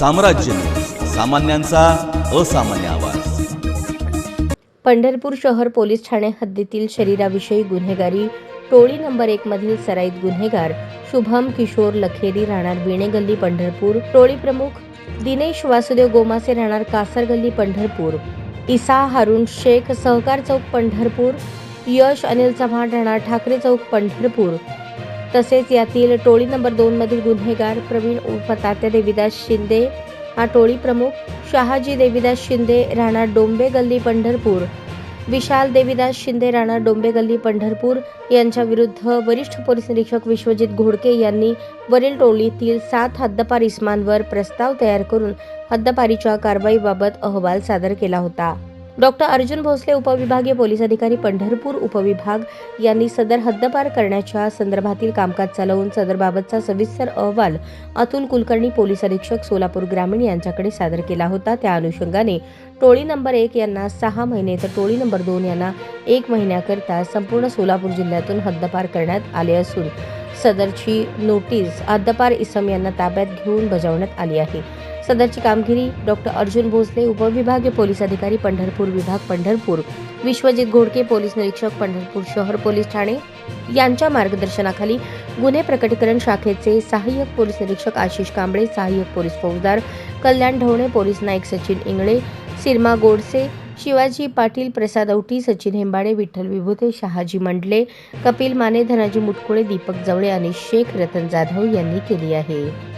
साम्राज्य. सामान्यांचा असामान्य आवाज. पंढरपूर शहर पोलीस ठाणे हद्दीतील शरीराविषयी गुन्हेगारी. टोळी नंबर एक मधील सराईत गुन्हेगार शुभम किशोर लखेरी राहणार विणे गल्ली पंढरपूर. टोळी प्रमुख दिनेश वासुदेव गोमासे राहणार कासर गल्ली पंढरपूर. इसा हारून शेख सहकार चौक पंढरपूर. यश अनिल चव्हाण राहणार ठाकरे चौक पंढरपूर. तसेच यातील टोळी नंबर दोनमधील गुन्हेगार प्रवीण उर्फ तात्या देवीदास शिंदे हा टोळी प्रमुख शहाजी देवीदास शिंदे राहणार डोंबे गल्ली पंढरपूर. विशाल देवीदास शिंदे राणा डोंबे गल्ली पंढरपूर यांच्या विरुद्ध वरिष्ठ पोलीस निरीक्षक विश्वजित घोडके यांनी वरील टोळीतील सात हद्दपार इस्मांवर प्रस्ताव तयार करून हद्दपारीच्या कारवाईबाबत अहवाल सादर केला होता. डॉक्टर अर्जुन भोसले उपविभागीय पोलीस अधिकारी पंढरपूर उपविभाग यांनी सदर हद्दपार करण्याच्या संदर्भातील कामकाज चालवून सदरबाबतचा सविस्तर अहवाल अतुल कुलकर्णी पोलीस अधीक्षक सोलापूर ग्रामीण यांच्याकडे सादर केला होता. त्या अनुषंगाने टोळी नंबर एक यांना सहा महिने तर टोळी नंबर दोन यांना एक महिन्याकरता संपूर्ण सोलापूर जिल्ह्यातून हद्दपार करण्यात आले असून सदरची नोटीस हद्दपार इसम यांना ताब्यात घेऊन बजावण्यात आली आहे. सदरची कामगिरी डॉक्टर अर्जुन भोसले उपविभागीय पोलीस अधिकारी पंढरपूर विभाग पंढरपूर विश्वजित घोडके पोलीस निरीक्षक पंढरपूर शहर पोलीस ठाणे. यांच्या मार्गदर्शनाखाली गुन्हे प्रकटीकरण शाखेचे सहाय्यक पोलीस निरीक्षक आशिष कांबळे सहाय्यक पोलीस फौजदार कल्याण ढवणे पोलीस नाईक सचिन इंगळे सिरमा गोडसे शिवाजी पाटील प्रसाद औटी सचिन हेंबाडे विठ्ठल विभूते शहाजी मंडले कपिल माने धनाजी मुटकुळे दीपक जवळे आणि शेख रतन जाधव यांनी केली आहे.